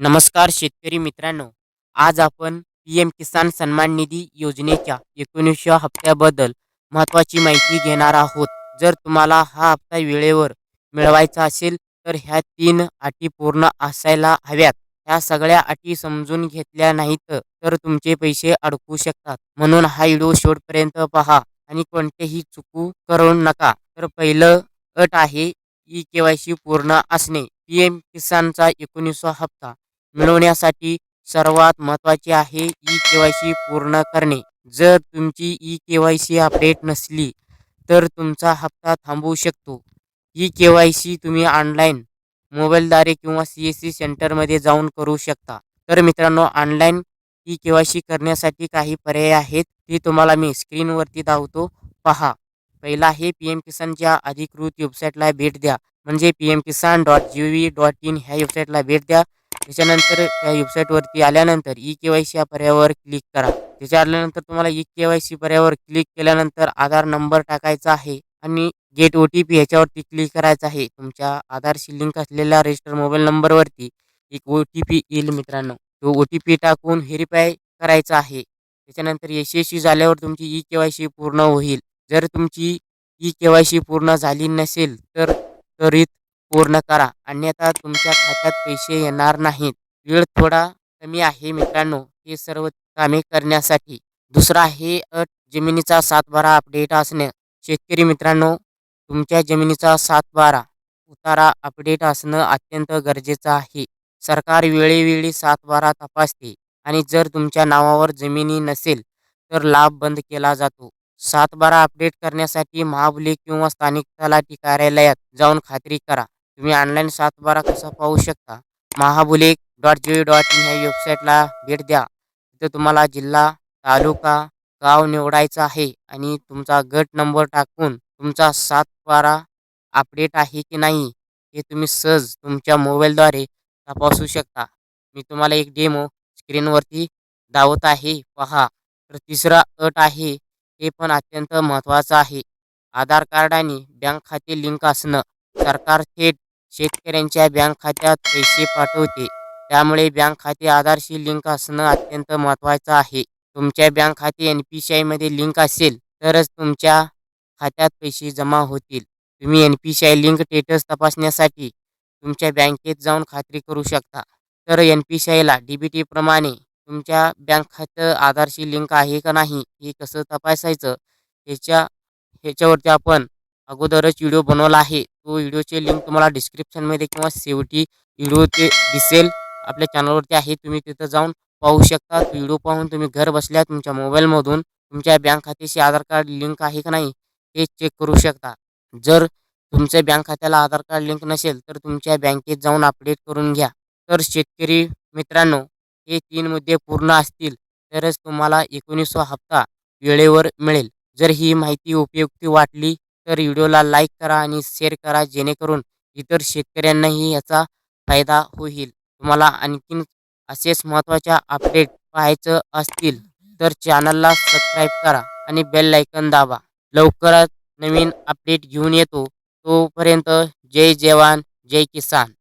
नमस्कार शेतकरी मित्रांनो आज आपण पी एम किसान सन्मान निधी योजनेच्या एकोणीसव्या हप्त्याबद्दल महत्त्वाची माहिती घेणार आहोत. जर तुम्हाला हा हप्ता वेळेवर मिळवायचा असेल तर ह्या तीन अटी पूर्ण असायला हव्यात. ह्या सगळ्या अटी समजून घेतल्या नाहीत तर तुमचे पैसे अडकू शकतात. म्हणून हा व्हिडिओ शेवटपर्यंत पहा आणि कोणतेही चुकू करू नका. तर पहिलं अट आहे ई के वाय सी पूर्ण असणे. पी एम किसानचा एकोणीसवा हप्ता. मिळवण्यासाठी सर्वात महत्त्वाचे आहे ई के वाय सी पूर्ण करणे. जर तुमची E K Y C update नसली तर तुमचा हप्ता थांबवू शकतो. ई के वाय सी तुम्ही ऑनलाईन मोबाईलद्वारे किंवा सी एस सी सेंटरमध्ये जाऊन करू शकता. तर मित्रांनो online E K Y C करण्यासाठी काही पर्याय आहेत ते तुम्हाला मी स्क्रीनवरती दाखवतो. पहा पहिला आहे पी एम किसानच्या अधिकृत वेबसाईटला भेट द्या. म्हणजे P M Kisan dot G V dot in ह्या वेबसाईटला भेट द्या. त्याच्यानंतर त्या वेबसाईटवरती आल्यानंतर ई के वाय सी या पर्यायावर क्लिक करा. त्याच्या आल्यानंतर तुम्हाला ई के वाय सी पर्यायावर क्लिक केल्यानंतर आधार नंबर टाकायचा आहे आणि गेट ओ टी पी ह्याच्यावरती क्लिक करायचं आहे. तुमच्या आधारशी लिंक असलेल्या रजिस्टर मोबाईल नंबरवरती एक ओ टी पी येईल मित्रांनो. तो ओ टी पी टाकून व्हेरीफाय करायचा आहे. त्याच्यानंतर यशस्वी झाल्यावर तुमची ई के वाय सी पूर्ण होईल. जर तुमची ई के वाय सी पूर्ण झाली नसेल तर त्वरित पूर्ण करा. अन्यथा तुमच्या खात्यात पैसे येणार नाहीत. वेळ थोडा कमी आहे मित्रांनो. हे सर्व कामे करण्यासाठी. दुसरा आहे अट जमिनीचा सातबारा अपडेट असणे. शेतकरी मित्रांनो तुमच्या जमिनीचा सातबारा उतारा अपडेट असणं अत्यंत गरजेचं आहे. सरकार वेळोवेळी सातबारा तपासते आणि जर तुमच्या नावावर जमिनी नसेल तर लाभ बंद केला जातो. सातबारा अपडेट करण्यासाठी महाबली किंवा स्थानिक तलाठी कार्यालयात जाऊन खात्री करा. तुम्ही ऑनलाईन सातबारा कसा पाहू शकता? Mahabhulekh dot G dot in ह्या वेबसाईटला भेट द्या. तिथं तुम्हाला जिल्हा तालुका गाव निवडायचा आहे आणि तुमचा गट नंबर टाकून तुमचा सातबारा अपडेट आहे की नाही हे तुम्ही सहज तुमच्या मोबाईलद्वारे तपासू शकता. मी तुम्हाला एक डेमो स्क्रीनवरती दावत आहे. पहा. तर तिसरा अट आहे हे पण अत्यंत महत्त्वाचं आहे. आधार कार्ड आणि बँक खाते लिंक असणं सरकार थेट शेतकऱ्यांच्या बँक खात्यात पैसे पाठवते. त्यामुळे बँक खाते आधारशी लिंक असणं अत्यंत महत्त्वाचं आहे. तुमच्या बँक खाते एन पी सी आयमध्ये लिंक असेल तरच तुमच्या खात्यात पैसे जमा होतील. तुम्ही N P C I link status तपासण्यासाठी तुमच्या बँकेत जाऊन खात्री करू शकता. तर एन पी सी आयला डी बी टीप्रमाणे तुमच्या बँक खातं आधारशी लिंक आहे का नाही हे कसं तपासायचं? ह्याच्या ह्याच्यावरती आपण अगोदरच व्हिडिओ बनवला आहे. तो व्हिडिओचे लिंक तुम्हाला डिस्क्रिप्शनमध्ये किंवा शेवटी व्हिडिओ ते दिसेल. आपल्या चॅनलवरती आहे. तुम्ही तिथं जाऊन पाहू शकता. व्हिडिओ पाहून तुम्ही घर बसल्या तुमच्या मोबाईलमधून तुमच्या बँक खात्याशी आधार कार्ड लिंक आहे का नाही हे चेक करू शकता. जर तुमच्या बँक खात्याला आधार कार्ड लिंक नसेल तर तुमच्या बँकेत जाऊन अपडेट करून घ्या. तर शेतकरी मित्रांनो हे तीन मुद्दे पूर्ण असतील तरच तुम्हाला एकोणीसवा हप्ता वेळेवर मिळेल. जर ही माहिती उपयुक्त वाटली तर व्हिडिओला लाईक करा आणि शेअर करा जेणेकरून इतर शेतकऱ्यांनाही याचा फायदा होईल. तुम्हाला आणखीन असेच महत्त्वाच्या अपडेट पाहायचं असतील तर चॅनलला सबस्क्राईब करा आणि बेल लायकन दाबा. लवकरच नवीन अपडेट घेऊन येतो. तोपर्यंत जय जवान जय किसान.